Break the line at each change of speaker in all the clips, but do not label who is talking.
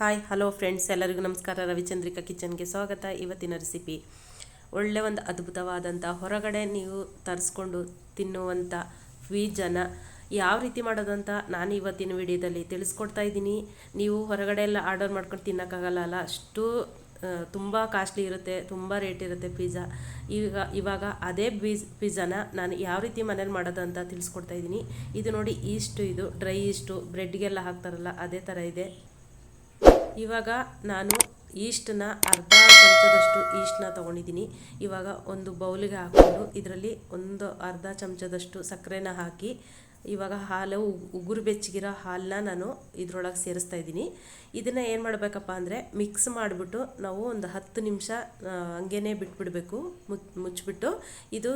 Hi, hello friends, ಎಲ್ಲರಿಗೂ ನಮಸ್ಕಾರ. ರವಿಚಂದ್ರಿಕಾ ಕಿಚನ್ಗೆ ಸ್ವಾಗತ. ಇವತ್ತಿನ ರೆಸಿಪಿ. ಒಳ್ಳೆ ಒಂದು ಅದ್ಭುತವಾದಂಥ ಹೊರಗಡೆ ನೀವು ತರಿಸ್ಕೊಂಡು ತಿನ್ನುವಂಥ ಬೀಜನ ಯಾವ ರೀತಿ ಮಾಡೋದಂತ ನಾನು ಇವತ್ತಿನ ವಿಡಿಯೋದಲ್ಲಿ ತಿಳಿಸ್ಕೊಡ್ತಾ ಇದ್ದೀನಿ. ನೀವು ಹೊರಗಡೆ ಎಲ್ಲ ಆರ್ಡರ್ ಮಾಡ್ಕೊಂಡು ತಿನ್ನೋಕ್ಕಾಗಲ್ಲ ಅಷ್ಟು ತುಂಬ ಕಾಸ್ಟ್ಲಿ ಇರುತ್ತೆ, ತುಂಬ ರೇಟ್ ಇರುತ್ತೆ ಪಿಜ್ಜಾ ಈಗ, ಇವಾಗ ಅದೇ ಬೀಜ್ ಪಿಜ್ಜಾನ ನಾನು ಯಾವ ರೀತಿ ಮನೇಲಿ ಮಾಡೋದು ಅಂತ ತಿಳಿಸ್ಕೊಡ್ತಾ ಇದ್ದೀನಿ. ಇದು ನೋಡಿ ಈಸ್ಟು ಇದು ಡ್ರೈ ಈಸ್ಟು ಬ್ರೆಡ್ಗೆಲ್ಲ ಹಾಕ್ತಾರಲ್ಲ, ಅದೇ ಥರ ಇದೆ. ಇವಾಗ ನಾನು ಈಸ್ಟನ್ನ ಅರ್ಧ ಚಮಚದಷ್ಟು ಈಸ್ಟನ್ನ ತೊಗೊಂಡಿದ್ದೀನಿ. ಇವಾಗ ಒಂದು ಬೌಲಿಗೆ ಹಾಕ್ಕೊಂಡು ಇದರಲ್ಲಿ ಒಂದು ಅರ್ಧ ಚಮಚದಷ್ಟು ಸಕ್ಕರೆನ ಹಾಕಿ ಇವಾಗ ಹಾಲು, ಉಗುರು ಬೆಚ್ಚಗಿರೋ ಹಾಲನ್ನ ನಾನು ಇದರೊಳಗೆ ಸೇರಿಸ್ತಾ ಇದ್ದೀನಿ. ಇದನ್ನು ಏನು ಮಾಡಬೇಕಪ್ಪ ಅಂದರೆ ಮಿಕ್ಸ್ ಮಾಡಿಬಿಟ್ಟು ನಾವು ಒಂದು ಹತ್ತು ನಿಮಿಷ ಹಂಗೇ ಬಿಟ್ಬಿಡಬೇಕು, ಮುಚ್ ಮುಚ್ಚಿಬಿಟ್ಟು ಇದು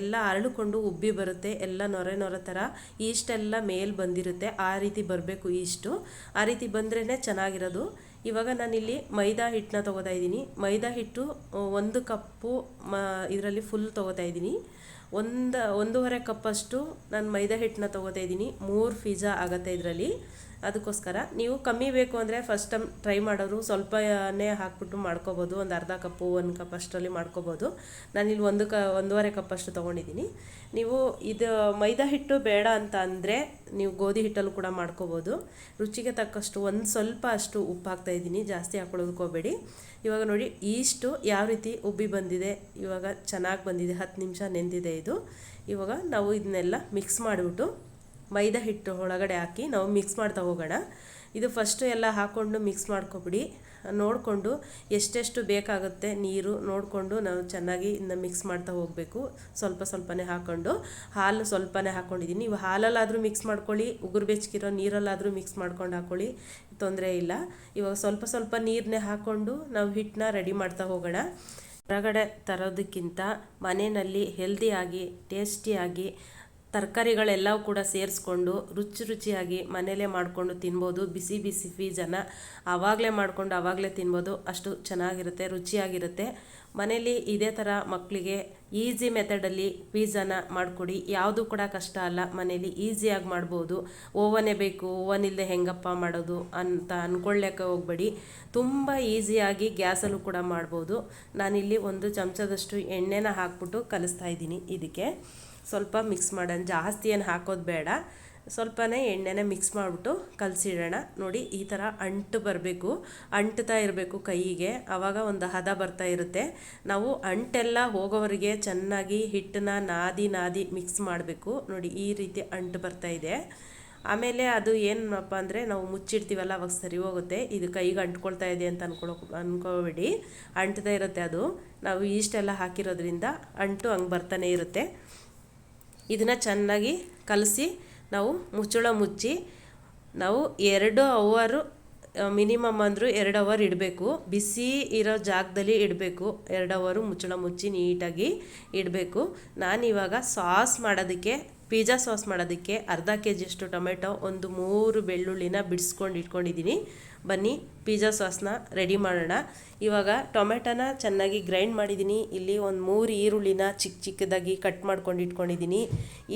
ಎಲ್ಲ ಅರಳುಕೊಂಡು ಉಬ್ಬಿ ಬರುತ್ತೆ, ಎಲ್ಲ ನೊರೆ ನೊರೆ ಥರ ಈಸ್ಟೆಲ್ಲ ಮೇಲ್ ಬಂದಿರುತ್ತೆ, ಆ ರೀತಿ ಬರಬೇಕು ಈಸ್ಟು ಆ ರೀತಿ ಬಂದ್ರೇ ಚೆನ್ನಾಗಿರೋದು. ಇವಾಗ ನಾನಿಲ್ಲಿ ಮೈದಾ ಹಿಟ್ಟನ್ನ ತೊಗೋತಾ ಇದ್ದೀನಿ. ಮೈದಾ ಹಿಟ್ಟು ಒಂದು ಕಪ್ಪು, ಮ, ಇದರಲ್ಲಿ ಫುಲ್ ತೊಗೋತಾ ಇದ್ದೀನಿ. ಒಂದು ಒಂದೂವರೆ ಕಪ್ಪಷ್ಟು ನಾನು ಮೈದಾ ಹಿಟ್ಟನ್ನ ತೊಗೋತಾ ಇದ್ದೀನಿ. ಮೂರು ಫಿಜಾ ಆಗುತ್ತೆ ಇದರಲ್ಲಿ. ಅದಕ್ಕೋಸ್ಕರ ನೀವು ಕಮ್ಮಿ ಬೇಕು ಅಂದರೆ ಫಸ್ಟ್ ಟೈಮ್ ಟ್ರೈ ಮಾಡೋರು ಸ್ವಲ್ಪನೇ ಹಾಕ್ಬಿಟ್ಟು ಮಾಡ್ಕೋಬೋದು. ಒಂದು ಅರ್ಧ ಕಪ್ಪು ಒಂದು ಕಪ್ ಅಷ್ಟರಲ್ಲಿ ಮಾಡ್ಕೋಬೋದು. ನಾನಿಲ್ಲಿ ಒಂದು ಕ, ಒಂದೂವರೆ ಕಪ್ಪಷ್ಟು ತೊಗೊಂಡಿದ್ದೀನಿ. ನೀವು ಇದು ಮೈದಾ ಹಿಟ್ಟು ಬೇಡ ಅಂತ ಅಂದರೆ ನೀವು ಗೋಧಿ ಹಿಟ್ಟಲ್ಲೂ ಕೂಡ ಮಾಡ್ಕೋಬೋದು. ರುಚಿಗೆ ತಕ್ಕಷ್ಟು ಒಂದು ಸ್ವಲ್ಪ ಅಷ್ಟು ಉಪ್ಪು ಹಾಕ್ತಾಯಿದ್ದೀನಿ ಜಾಸ್ತಿ ಹಾಕೊಳ್ಳೋದಕ್ಕೋಬೇಡಿ ಇವಾಗ ನೋಡಿ, ಈಸ್ಟು ಯಾವ ರೀತಿ ಉಬ್ಬಿ ಬಂದಿದೆ. ಇವಾಗ ಚೆನ್ನಾಗಿ ಬಂದಿದೆ. ಹತ್ತು ನಿಮಿಷ ನೆಂದಿದೆ ಇದು. ಇವಾಗ ನಾವು ಇದನ್ನೆಲ್ಲ ಮಿಕ್ಸ್ ಮಾಡಿಬಿಟ್ಟು ಮೈದಾ ಹಿಟ್ಟು ಒಳಗಡೆ ಹಾಕಿ ನಾವು ಮಿಕ್ಸ್ ಮಾಡ್ತಾ ಹೋಗೋಣ. ಇದು ಫಸ್ಟು ಎಲ್ಲ ಹಾಕ್ಕೊಂಡು ಮಿಕ್ಸ್ ಮಾಡ್ಕೊಬಿಡಿ. ನೋಡಿಕೊಂಡು ಎಷ್ಟೆಷ್ಟು ಬೇಕಾಗುತ್ತೆ ನೀರು ನೋಡಿಕೊಂಡು ನಾವು ಚೆನ್ನಾಗಿ ಇನ್ನು ಮಿಕ್ಸ್ ಮಾಡ್ತಾ ಹೋಗಬೇಕು. ಸ್ವಲ್ಪ ಸ್ವಲ್ಪನೇ ಹಾಕ್ಕೊಂಡು ಹಾಲು ಸ್ವಲ್ಪನೇ ಹಾಕ್ಕೊಂಡಿದ್ದೀನಿ ನೀವು ಹಾಲಲ್ಲಾದರೂ ಮಿಕ್ಸ್ ಮಾಡ್ಕೊಳ್ಳಿ, ಉಗುರು ಬೆಚ್ಚಗಿರೋ ನೀರಲ್ಲಾದರೂ ಮಿಕ್ಸ್ ಮಾಡ್ಕೊಂಡು ಹಾಕ್ಕೊಳ್ಳಿ ತೊಂದರೆ ಇಲ್ಲ. ಇವಾಗ ಸ್ವಲ್ಪ ಸ್ವಲ್ಪ ನೀರನ್ನೇ ಹಾಕ್ಕೊಂಡು ನಾವು ಹಿಟ್ಟನ್ನ ರೆಡಿ ಮಾಡ್ತಾ ಹೋಗೋಣ. ಹೊರಗಡೆ ತರೋದಕ್ಕಿಂತ ಮನೆಯಲ್ಲಿ ಹೆಲ್ದಿಯಾಗಿ ಟೇಸ್ಟಿಯಾಗಿ ತರಕಾರಿಗಳೆಲ್ಲವೂ ಕೂಡ ಸೇರಿಸ್ಕೊಂಡು ರುಚಿ ರುಚಿಯಾಗಿ ಮನೇಲೇ ಮಾಡಿಕೊಂಡು ತಿನ್ಬೋದು. ಬಿಸಿ ಬಿಸಿ ಫೀಜನ್ನು ಆವಾಗಲೇ ಮಾಡಿಕೊಂಡು ಆವಾಗಲೇ ತಿನ್ಬೋದು. ಅಷ್ಟು ಚೆನ್ನಾಗಿರುತ್ತೆ, ರುಚಿಯಾಗಿರುತ್ತೆ. ಮನೇಲಿ ಇದೇ ಥರ ಮಕ್ಕಳಿಗೆ ಈಸಿ ಮೆಥಡಲ್ಲಿ ಪೀಝಾನ ಮಾಡಿಕೊಡಿ. ಯಾವುದು ಕೂಡ ಕಷ್ಟ ಅಲ್ಲ. ಮನೇಲಿ ಈಸಿಯಾಗಿ ಮಾಡ್ಬೋದು. ಓವನೇ ಬೇಕು ಓವನ್ ಇಲ್ಲದೆ ಹೆಂಗಪ್ಪ ಮಾಡೋದು ಅಂತ ಅಂದ್ಕೊಳ್ಳೋಕೆ ಹೋಗಬೇಡಿ. ತುಂಬ ಈಸಿಯಾಗಿ ಗ್ಯಾಸಲ್ಲೂ ಕೂಡ ಮಾಡ್ಬೋದು. ನಾನಿಲ್ಲಿ ಒಂದು ಚಮಚದಷ್ಟು ಎಣ್ಣೆನ ಹಾಕ್ಬಿಟ್ಟು ಕಲಿಸ್ತಾ ಇದ್ದೀನಿ ಇದಕ್ಕೆ. ಸ್ವಲ್ಪ ಮಿಕ್ಸ್ ಮಾಡೋಣ. ಜಾಸ್ತಿ ಏನು ಹಾಕೋದು ಬೇಡ. ಸ್ವಲ್ಪನೇ ಎಣ್ಣೆನ ಮಿಕ್ಸ್ ಮಾಡಿಬಿಟ್ಟು ಕಲಸಿಡೋಣ. ನೋಡಿ, ಈ ಥರ ಅಂಟು ಬರಬೇಕು. ಅಂಟ್ತಾ ಇರಬೇಕು ಕೈಗೆ. ಆವಾಗ ಒಂದು ಹದ ಬರ್ತಾ ಇರುತ್ತೆ. ನಾವು ಅಂಟೆಲ್ಲ ಹೋಗೋವರೆಗೆ ಚೆನ್ನಾಗಿ ಹಿಟ್ಟನ್ನ ನಾದಿ ನಾದಿ ಮಿಕ್ಸ್ ಮಾಡಬೇಕು. ನೋಡಿ, ಈ ರೀತಿ ಅಂಟು ಬರ್ತಾ ಇದೆ. ಆಮೇಲೆ ಅದು ಏನಪ್ಪ ಅಂದರೆ, ನಾವು ಮುಚ್ಚಿಡ್ತೀವಲ್ಲ, ಅವಾಗ ಸರಿ ಹೋಗುತ್ತೆ. ಇದು ಕೈಗೆ ಅಂಟ್ಕೊಳ್ತಾ ಇದೆ ಅಂತ ಅನ್ಕೊಳ್ಳೋ ಅಂದ್ಕೋಬೇಡಿ ಅಂಟ್ತಾ ಇರುತ್ತೆ ಅದು. ನಾವು ಇಷ್ಟೆಲ್ಲ ಹಾಕಿರೋದ್ರಿಂದ ಅಂಟು ಹಂಗೆ ಬರ್ತಾನೆ ಇರುತ್ತೆ. ಇದನ್ನು ಚೆನ್ನಾಗಿ ಕಲಸಿ ನಾವು ಮುಚ್ಚಳ ಮುಚ್ಚಿ ನಾವು ಎರಡು ಅವರು ಮಿನಿಮಮ್ ಅಂದರೂ ಎರಡು ಅವರ್ ಇಡಬೇಕು. ಬಿಸಿ ಇರೋ ಜಾಗದಲ್ಲಿ ಇಡಬೇಕು. ಎರಡು ಅವರು ಮುಚ್ಚಳ ಮುಚ್ಚಿ ನೀಟಾಗಿ ಇಡಬೇಕು. ನಾನಿವಾಗ ಸಾಸ್ ಮಾಡೋದಕ್ಕೆ ಪಿಜ್ಜಾ ಸಾಸ್ ಮಾಡೋದಕ್ಕೆ ಅರ್ಧ ಕೆ ಜಿಯಷ್ಟು ಟೊಮೆಟೊ, ಒಂದು ಮೂರು ಬೆಳ್ಳುಳ್ಳಿನ ಬಿಡಿಸ್ಕೊಂಡು ಇಟ್ಕೊಂಡಿದ್ದೀನಿ. ಬನ್ನಿ, ಪಿಜ್ಜಾ ಸಾಸ್ನ ರೆಡಿ ಮಾಡೋಣ. ಇವಾಗ ಟೊಮೆಟೊನ ಚೆನ್ನಾಗಿ ಗ್ರೈಂಡ್ ಮಾಡಿದ್ದೀನಿ. ಇಲ್ಲಿ ಒಂದು ಮೂರು ಈರುಳ್ಳಿನ ಚಿಕ್ಕ ಚಿಕ್ಕದಾಗಿ ಕಟ್ ಮಾಡ್ಕೊಂಡು ಇಟ್ಕೊಂಡಿದ್ದೀನಿ.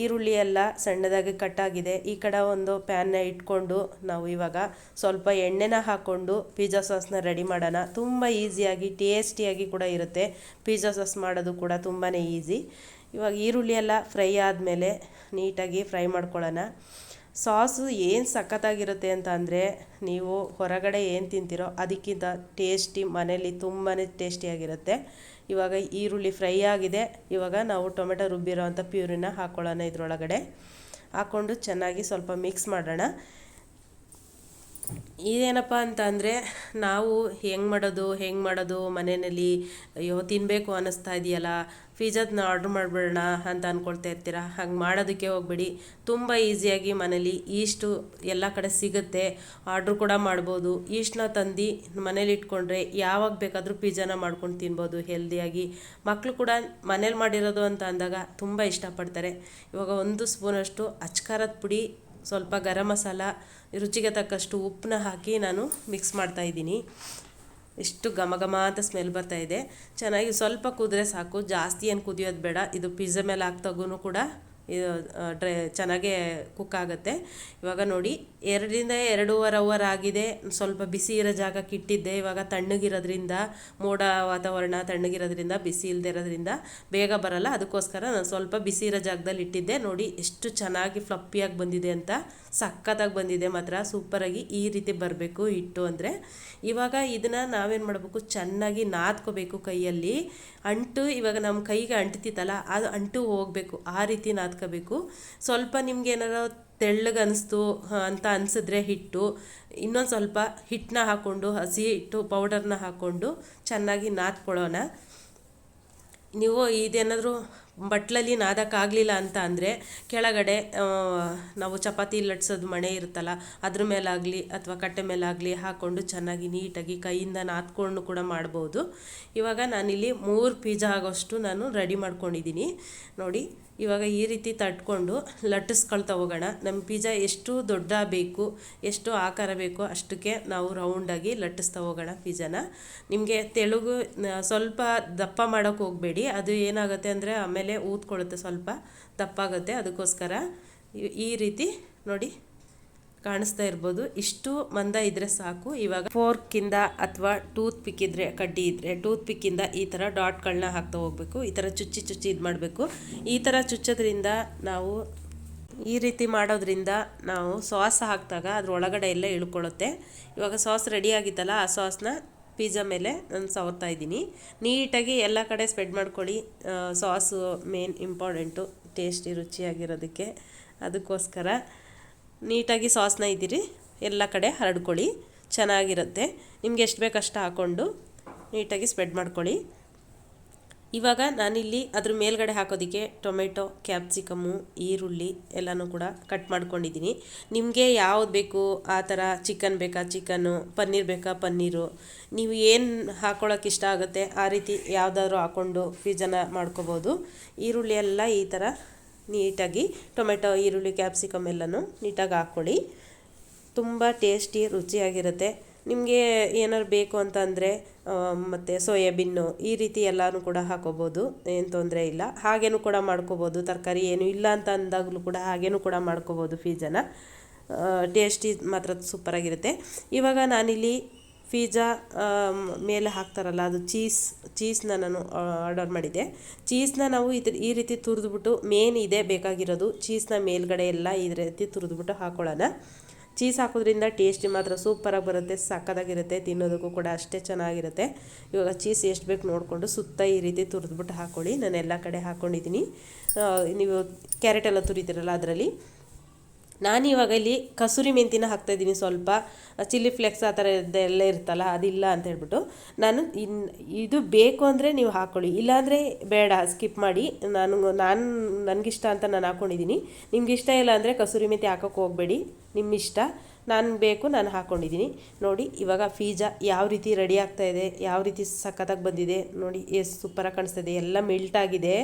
ಈರುಳ್ಳಿ ಎಲ್ಲ ಸಣ್ಣದಾಗಿ ಕಟ್ಟಾಗಿದೆ ಈ ಕಡೆ ಒಂದು ಪ್ಯಾನ್ನ ಇಟ್ಕೊಂಡು ನಾವು ಇವಾಗ ಸ್ವಲ್ಪ ಎಣ್ಣೆನ ಹಾಕ್ಕೊಂಡು ಪಿಜ್ಜಾ ಸಾಸ್ನ ರೆಡಿ ಮಾಡೋಣ. ತುಂಬ ಈಸಿಯಾಗಿ, ಟೇಸ್ಟಿಯಾಗಿ ಕೂಡ ಇರುತ್ತೆ. ಪಿಜ್ಜಾ ಸಾಸ್ ಮಾಡೋದು ಕೂಡ ತುಂಬಾ ಈಸಿ. ಇವಾಗ ಈರುಳ್ಳಿ ಎಲ್ಲ ಫ್ರೈ ಆದಮೇಲೆ ನೀಟಾಗಿ ಫ್ರೈ ಮಾಡ್ಕೊಳ್ಳೋಣ. ಸಾಸು ಏನು ಸಖತ್ತಾಗಿರುತ್ತೆ ಅಂತ ಅಂದರೆ ನೀವು ಹೊರಗಡೆ ಏನು ತಿಂತೀರೋ ಅದಕ್ಕಿಂತ ಟೇಸ್ಟಿ ಮನೇಲಿ ತುಂಬಾ ಟೇಸ್ಟಿಯಾಗಿರುತ್ತೆ ಇವಾಗ ಈರುಳ್ಳಿ ಫ್ರೈ ಆಗಿದೆ. ಇವಾಗ ನಾವು ಟೊಮೆಟೊ ರುಬ್ಬಿರೋ ಅಂಥ ಪ್ಯೂರಿನ ಹಾಕ್ಕೊಳ್ಳೋಣ ಇದರೊಳಗಡೆ. ಹಾಕ್ಕೊಂಡು ಚೆನ್ನಾಗಿ ಸ್ವಲ್ಪ ಮಿಕ್ಸ್ ಮಾಡೋಣ. ಇದೇನಪ್ಪ ಅಂತ ಅಂದರೆ ನಾವು ಹೆಂಗೆ ಮಾಡೋದು ಹೆಂಗೆ ಮಾಡೋದು, ಮನೆಯಲ್ಲಿ, ಅಯ್ಯೋ ತಿನ್ನಬೇಕು ಅನ್ನಿಸ್ತಾ ಇದೆಯಲ್ಲ ಪಿಜ್ಜಾದನ್ನ ಆರ್ಡ್ರ್ ಮಾಡಿಬಿಡೋಣ ಅಂತ ಅಂದ್ಕೊಳ್ತಾ ಇರ್ತೀರ? ಹಂಗೆ ಮಾಡೋದಕ್ಕೆ ಹೋಗ್ಬೇಡಿ. ತುಂಬ ಈಸಿಯಾಗಿ ಮನೇಲಿ ಈಷ್ಟು ಎಲ್ಲ ಕಡೆ ಸಿಗುತ್ತೆ. ಆರ್ಡ್ರ್ ಕೂಡ ಮಾಡ್ಬೋದು. ಈಸ್ಟನ್ನ ತಂದು ಮನೇಲಿ ಇಟ್ಕೊಂಡ್ರೆ ಯಾವಾಗ ಬೇಕಾದರೂ ಪಿಜ್ಜಾನ ಮಾಡ್ಕೊಂಡು ತಿನ್ಬೋದು ಹೆಲ್ದಿಯಾಗಿ ಮಕ್ಕಳು ಕೂಡ ಮನೇಲಿ ಮಾಡಿರೋದು ಅಂತ ಅಂದಾಗ ತುಂಬ ಇಷ್ಟಪಡ್ತಾರೆ. ಇವಾಗ ಒಂದು ಸ್ಪೂನಷ್ಟು ಅಚ್ಕಾರದ ಪುಡಿ ಸ್ವಲ್ಪ ಗರಂ ಮಸಾಲ, ರುಚಿಗೆ ತಕ್ಕಷ್ಟು ಉಪ್ಪನ್ನ ಹಾಕಿ ನಾನು ಮಿಕ್ಸ್ ಮಾಡ್ತಾ ಇದ್ದೀನಿ. ಎಷ್ಟು ಘಮ ಘಮ ಅಂತ ಸ್ಮೆಲ್ ಬರ್ತಾ ಇದೆ. ಚೆನ್ನಾಗಿ ಸ್ವಲ್ಪ ಕುದ್ರೆ ಸಾಕು. ಜಾಸ್ತಿ ಏನು ಕುದಿಯೋದು ಬೇಡ. ಇದು ಪಿಜ್ಜಾ ಮೇಲೆ ಹಾಕ್ದಾಗೂ ಕೂಡ ಇದು ಡ್ರೈ ಚೆನ್ನಾಗೇ ಕುಕ್ ಆಗುತ್ತೆ. ಇವಾಗ ನೋಡಿ, ಎರಡರಿಂದ ಎರಡೂವರೆ ಅವರ್ ಆಗಿದೆ. ಸ್ವಲ್ಪ ಬಿಸಿ ಇರೋ ಜಾಗಕ್ಕೆ ಇಟ್ಟಿದ್ದೆ ಇವಾಗ ತಣ್ಣಗಿರೋದ್ರಿಂದ, ಮೋಡ ವಾತಾವರಣ ತಣ್ಣಗಿರೋದ್ರಿಂದ, ಬಿಸಿ ಇಲ್ಲದೆ ಇರೋದ್ರಿಂದ ಬೇಗ ಬರಲ್ಲ. ಅದಕ್ಕೋಸ್ಕರ ನಾನು ಸ್ವಲ್ಪ ಬಿಸಿ ಇರೋ ಜಾಗದಲ್ಲಿ ಇಟ್ಟಿದ್ದೆ. ನೋಡಿ, ಎಷ್ಟು ಚೆನ್ನಾಗಿ ಫ್ಲಪ್ಪಿಯಾಗಿ ಬಂದಿದೆ ಅಂತ, ಸಖತ್ತಾಗಿ ಬಂದಿದೆ ಮಾತ್ರ. ಸೂಪರಾಗಿ ಈ ರೀತಿ ಬರಬೇಕು ಹಿಟ್ಟು ಅಂದರೆ. ಇವಾಗ ಇದನ್ನು ನಾವೇನು ಮಾಡಬೇಕು? ಚೆನ್ನಾಗಿ ನಾದ್ಕೋಬೇಕು ಕೈಯಲ್ಲಿ. ಅಂಟು, ಇವಾಗ ನಮ್ಮ ಕೈಗೆ ಅಂಟ್ತಿತ್ತಲ್ಲ, ಅದು ಅಂಟು ಹೋಗಬೇಕು. ಆ ರೀತಿ ನಾದ್ಕೋಬೇಕು ಸ್ವಲ್ಪ ನಿಮ್ಗೆ ಏನಾರ ತೆಳ್ಳಗೆ ಅನಿಸ್ತು ಅಂತ ಅನಿಸಿದ್ರೆ ಹಿಟ್ಟು. ಇನ್ನೊಂದು ಸ್ವಲ್ಪ ಹಿಟ್ಟನ್ನ ಹಾಕ್ಕೊಂಡು ಹಸಿ ಹಿಟ್ಟು ಪೌಡರ್ನ ಹಾಕ್ಕೊಂಡು ಚೆನ್ನಾಗಿ ನಾದ್ಕೊಳ್ಳೋಣ. ನೀವು ಇದೇನಾದರೂ ಬಟ್ಲಲ್ಲಿ ನಾದಕ್ಕಾಗಲಿಲ್ಲ ಅಂತ ಅಂದರೆ ಕೆಳಗಡೆ ನಾವು ಚಪಾತಿ ಲಟ್ಸೋದು ಮಣೆ ಇರುತ್ತಲ್ಲ, ಅದ್ರ ಮೇಲಾಗಲಿ ಅಥವಾ ಕಟ್ಟೆ ಮೇಲಾಗಲಿ ಹಾಕ್ಕೊಂಡು ಚೆನ್ನಾಗಿ ನೀಟಾಗಿ ಕೈಯಿಂದ ನಾದ್ಕೊಂಡು ಕೂಡ ಮಾಡ್ಬೋದು. ಇವಾಗ ನಾನಿಲ್ಲಿ ಮೂರು ಪಿಜ್ಜಾ ಆಗೋಷ್ಟು ನಾನು ರೆಡಿ ಮಾಡ್ಕೊಂಡಿದ್ದೀನಿ. ನೋಡಿ ಇವಾಗ ಈ ರೀತಿ ತಟ್ಕೊಂಡು ಲಟ್ಟಿಸ್ಕೊಳ್ತಾ ಹೋಗೋಣ. ನಮ್ಮ ಪಿಜ್ಜಾ ಎಷ್ಟು ದೊಡ್ಡ ಬೇಕು, ಎಷ್ಟು ಆಕಾರ ಬೇಕು ಅಷ್ಟಕ್ಕೆ ನಾವು ರೌಂಡಾಗಿ ಲಟ್ಟಿಸ್ತಾ ಹೋಗೋಣ ಪಿಜ್ಜಾನ. ನಿಮಗೆ ತೆಳುಗು ಸ್ವಲ್ಪ ದಪ್ಪ ಮಾಡೋಕ್ಕೆ ಹೋಗಬೇಡಿ. ಅದು ಏನಾಗುತ್ತೆ ಅಂದರೆ ಆಮೇಲೆ ಊದ್ಕೊಳ್ಳುತ್ತೆ ಸ್ವಲ್ಪ ದಪ್ಪ ಆಗುತ್ತೆ ಅದಕ್ಕೋಸ್ಕರ ಈ ರೀತಿ ನೋಡಿ. ಕಾಣಿಸ್ತಾ ಇರ್ಬೋದು. ಇಷ್ಟು ಮಂದ ಇದ್ರೆ ಸಾಕು. ಇವಾಗ ಫೋರ್ಕಿಂದ ಅಥವಾ ಟೂತ್ ಪಿಕ್ ಇದ್ರೆ, ಕಡ್ಡಿ ಇದ್ರೆ ಟೂತ್ ಪಿಕ್ಕಿಂದ ಈ ಥರ ಡಾಟ್ಗಳನ್ನ ಹಾಕ್ತಾ ಹೋಗಬೇಕು. ಈ ಥರ ಚುಚ್ಚಿ ಚುಚ್ಚಿ ಇದು ಮಾಡಬೇಕು. ಈ ಥರ ಚುಚ್ಚೋದ್ರಿಂದ ನಾವು ಈ ರೀತಿ ಮಾಡೋದ್ರಿಂದ ನಾವು ಸಾಸ್ ಹಾಕಿದಾಗ ಅದ್ರ ಒಳಗಡೆ ಎಲ್ಲ ಇಳ್ಕೊಳ್ಳುತ್ತೆ. ಇವಾಗ ಸಾಸ್ ರೆಡಿ ಆಗಿತ್ತಲ್ಲ, ಆ ಸಾಸ್ನ ಪಿಜ್ಜಾ ಮೇಲೆ ನಾನು ಸವರ್ತಾ ಇದ್ದೀನಿ. ನೀಟಾಗಿ ಎಲ್ಲ ಕಡೆ ಸ್ಪ್ರೆಡ್ ಮಾಡ್ಕೊಳ್ಳಿ. ಸಾಸು ಮೇನ್ ಇಂಪಾರ್ಟೆಂಟು ಟೇಸ್ಟಿ ರುಚಿಯಾಗಿರೋದಕ್ಕೆ. ಅದಕ್ಕೋಸ್ಕರ ನೀಟಾಗಿ ಸಾಸ್ನ ಇದ್ದೀರಿ. ಎಲ್ಲ ಕಡೆ ಹರಡ್ಕೊಳ್ಳಿ. ಚೆನ್ನಾಗಿರುತ್ತೆ. ನಿಮ್ಗೆ ಎಷ್ಟು ಬೇಕಷ್ಟು ಹಾಕ್ಕೊಂಡು ನೀಟಾಗಿ ಸ್ಪ್ರೆಡ್ ಮಾಡ್ಕೊಳ್ಳಿ. ಇವಾಗ ನಾನಿಲ್ಲಿ ಅದ್ರ ಮೇಲ್ಗಡೆ ಹಾಕೋದಕ್ಕೆ ಟೊಮೆಟೊ ಕ್ಯಾಪ್ಸಿಕಮ್ಮು ಈರುಳ್ಳಿ ಎಲ್ಲನೂ ಕೂಡ ಕಟ್ ಮಾಡ್ಕೊಂಡಿದ್ದೀನಿ. ನಿಮಗೆ ಯಾವ್ದು ಬೇಕು? ಆ ಥರ ಚಿಕನ್ ಬೇಕಾ? ಚಿಕನ್ನು, ಪನ್ನೀರ್ ಬೇಕಾ? ಪನ್ನೀರು. ನೀವು ಏನು ಹಾಕ್ಕೊಳ್ಳೋಕೆ ಇಷ್ಟ ಆಗುತ್ತೆ ಆ ರೀತಿ ಯಾವುದಾದ್ರೂ ಹಾಕ್ಕೊಂಡು ಪಿಜ್ಜಾನ ಮಾಡ್ಕೋಬೋದು. ಈರುಳ್ಳಿ ಎಲ್ಲ ಈ ಥರ ನೀಟಾಗಿ ಟೊಮೆಟೊ, ಈರುಳ್ಳಿ, ಕ್ಯಾಪ್ಸಿಕಮ್ ಎಲ್ಲನೂ ನೀಟಾಗಿ ಹಾಕ್ಕೊಳ್ಳಿ. ತುಂಬ ಟೇಸ್ಟಿ, ರುಚಿಯಾಗಿರುತ್ತೆ. ನಿಮಗೆ ಏನಾರು ಬೇಕು ಅಂತಂದರೆ ಮತ್ತು ಸೋಯಾಬೀನು ಈ ರೀತಿ ಎಲ್ಲನೂ ಕೂಡ ಹಾಕೋಬೋದು. ಏನು ತೊಂದರೆ ಇಲ್ಲ. ಹಾಗೇನೂ ಕೂಡ ಮಾಡ್ಕೋಬೋದು. ತರಕಾರಿ ಏನು ಇಲ್ಲ ಅಂತ ಅಂದಾಗಲೂ ಕೂಡ ಹಾಗೇನೂ ಕೂಡ ಮಾಡ್ಕೋಬೋದು. ಫೀಜನ್ನು ಟೇಸ್ಟಿ ಮಾತ್ರ ಸೂಪರಾಗಿರುತ್ತೆ. ಇವಾಗ ನಾನಿಲ್ಲಿ ಪಿಜ್ಜಾ ಮೇಲೆ ಹಾಕ್ತಾರಲ್ಲ, ಅದು ಚೀಸ್, ಚೀಸ್ನ ನಾನು ಆರ್ಡರ್ ಮಾಡಿದ್ದೆ. ಚೀಸ್ನ ನಾವು ಇದ್ರ, ಈ ರೀತಿ ತುರಿದ್ಬಿಟ್ಟು ಮೇನ್ ಇದೆ ಬೇಕಾಗಿರೋದು. ಚೀಸ್ನ ಮೇಲ್ಗಡೆ ಎಲ್ಲ ಈ ರೀತಿ ತುರಿದ್ಬಿಟ್ಟು ಹಾಕೊಳ್ಳೋಣ. ಚೀಸ್ ಹಾಕೋದ್ರಿಂದ ಟೇಸ್ಟ್ ಮಾತ್ರ, ಸೂಪರಾಗಿ ಬರುತ್ತೆ, ಸಕ್ಕದಾಗಿರುತ್ತೆ, ತಿನ್ನೋದಕ್ಕೂ ಕೂಡ ಅಷ್ಟೇ ಚೆನ್ನಾಗಿರುತ್ತೆ. ಇವಾಗ ಚೀಸ್ ಎಷ್ಟು ಬೇಕು ನೋಡಿಕೊಂಡು ಸುತ್ತ ಈ ರೀತಿ ತುರಿದ್ಬಿಟ್ಟು ಹಾಕ್ಕೊಳ್ಳಿ ನಾನು ಎಲ್ಲ ಕಡೆ ಹಾಕ್ಕೊಂಡಿದ್ದೀನಿ ನೀವು ಕ್ಯಾರೆಟ್ ಎಲ್ಲ ತುರಿತೀರಲ್ಲ ಅದರಲ್ಲಿ. ನಾನು ಇವಾಗ ಇಲ್ಲಿ ಕಸೂರಿ ಮೆಂತಿನ ಹಾಕ್ತಾಯಿದ್ದೀನಿ ಸ್ವಲ್ಪ. ಚಿಲ್ಲಿ ಫ್ಲೆಕ್ಸ್ ಆ ಥರ ಎಲ್ಲ ಇರ್ತಲ್ಲ ಅದಿಲ್ಲ ಅಂತ ಹೇಳ್ಬಿಟ್ಟು ನಾನು ಇನ್ ಇದು ಬೇಕು ಅಂದರೆ ನೀವು ಹಾಕ್ಕೊಳ್ಳಿ ಇಲ್ಲಾಂದರೆ ಬೇಡ, ಸ್ಕಿಪ್ ಮಾಡಿ. ನಾನು ನಾನು, ನನಗಿಷ್ಟ ಅಂತ ನಾನು ಹಾಕ್ಕೊಂಡಿದ್ದೀನಿ ನಿಮ್ಗೆ ಇಷ್ಟ ಇಲ್ಲ ಅಂದರೆ ಕಸೂರಿ ಮೆಂತಿ ಹಾಕೋಕ್ಕೆ ಹೋಗಬೇಡಿ ನಿಮ್ಮ ಇಷ್ಟ ನಾನು ಬೇಕು, ನಾನು ಹಾಕ್ಕೊಂಡಿದ್ದೀನಿ ನೋಡಿ, ಇವಾಗ ಫೀಜಾ ಯಾವ ರೀತಿ ರೆಡಿ ಆಗ್ತಾ ಇದೆ, ಯಾವ ರೀತಿ ಸಖತ್ತಾಗಿ ಬಂದಿದೆ, ನೋಡಿ ಎಷ್ಟು ಸೂಪರಾಗಿ ಕಾಣಿಸ್ತಾ ಇದೆ ಎಲ್ಲ ಮೆಲ್ಟ್ ಆಗಿದೆ.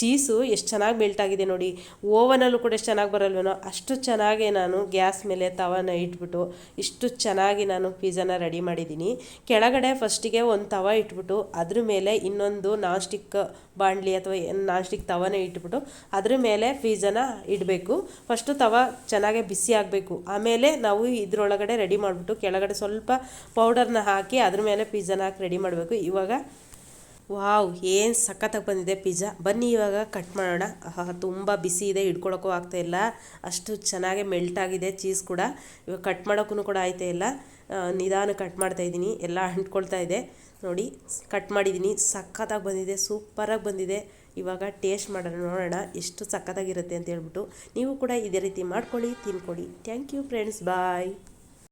ಚೀಸು ಎಷ್ಟು ಚೆನ್ನಾಗಿ ಮೆಲ್ಟ್ ಆಗಿದೆ ನೋಡಿ. ಓವನಲ್ಲೂ ಕೂಡ ಎಷ್ಟು ಚೆನ್ನಾಗಿ ಬರಲ್ವೇನೋ, ಅಷ್ಟು ಚೆನ್ನಾಗಿ ನಾನು ಗ್ಯಾಸ್ ಮೇಲೆ ತವನ ಇಟ್ಬಿಟ್ಟು, ಇಷ್ಟು ಚೆನ್ನಾಗಿ ನಾನು ಪಿಜ್ಜಾನ ರೆಡಿ ಮಾಡಿದ್ದೀನಿ ಕೆಳಗಡೆ ಫಸ್ಟಿಗೆ ಒಂದು ತವ ಇಟ್ಬಿಟ್ಟು, ಅದ್ರ ಮೇಲೆ ಇನ್ನೊಂದು ನಾನ್ ಸ್ಟಿಕ್ ಬಾಣಲಿ ಅಥವಾ ನಾನ್ ಸ್ಟಿಕ್ ತವನ ಇಟ್ಬಿಟ್ಟು, ಅದ್ರ ಮೇಲೆ ಪಿಜ್ಜಾನ ಇಡಬೇಕು. ಫಸ್ಟು ತವ ಚೆನ್ನಾಗೆ ಬಿಸಿ ಆಗಬೇಕು. ಆಮೇಲೆ ನಾವು ಇದರೊಳಗಡೆ ರೆಡಿ ಮಾಡಿಬಿಟ್ಟು ಕೆಳಗಡೆ ಸ್ವಲ್ಪ ಪೌಡರ್ನ ಹಾಕಿ ಅದ್ರ ಮೇಲೆ ಪಿಜ್ಜಾನ ಹಾಕಿ ರೆಡಿ ಮಾಡಬೇಕು. ಇವಾಗ ವಾವ್, ಏನು ಸಖತ್ತಾಗಿ ಬಂದಿದೆ ಪಿಜ್ಜಾ ಬನ್ನಿ ಇವಾಗ ಕಟ್ ಮಾಡೋಣ. ತುಂಬ ಬಿಸಿ ಇದೆ, ಹಿಡ್ಕೊಳಕ್ಕೂ ಇಲ್ಲ. ಅಷ್ಟು ಚೆನ್ನಾಗಿ ಮೆಲ್ಟ್ ಆಗಿದೆ ಚೀಸ್ ಕೂಡ. ಇವಾಗ ಕಟ್ ಮಾಡೋಕ್ಕೂ ಕೂಡ ಆಯ್ತಾ ಇಲ್ಲ. ನಿಧಾನ ಕಟ್ ಮಾಡ್ತಾ ಇದ್ದೀನಿ. ಎಲ್ಲ ಅಂಟ್ಕೊಳ್ತಾ ಇದೆ. ನೋಡಿ ಕಟ್ ಮಾಡಿದ್ದೀನಿ. ಸಖತ್ತಾಗಿ ಬಂದಿದೆ, ಸೂಪರಾಗಿ ಬಂದಿದೆ. ಇವಾಗ ಟೇಸ್ಟ್ ಮಾಡೋಣ, ನೋಡೋಣ ಎಷ್ಟು ಸಖತ್ತಾಗಿರುತ್ತೆ ಅಂತ ಹೇಳ್ಬಿಟ್ಟು ನೀವು ಕೂಡ ಇದೇ ರೀತಿ ಮಾಡ್ಕೊಳ್ಳಿ, ತಿನ್ಕೊಳ್ಳಿ. Thank you friends bye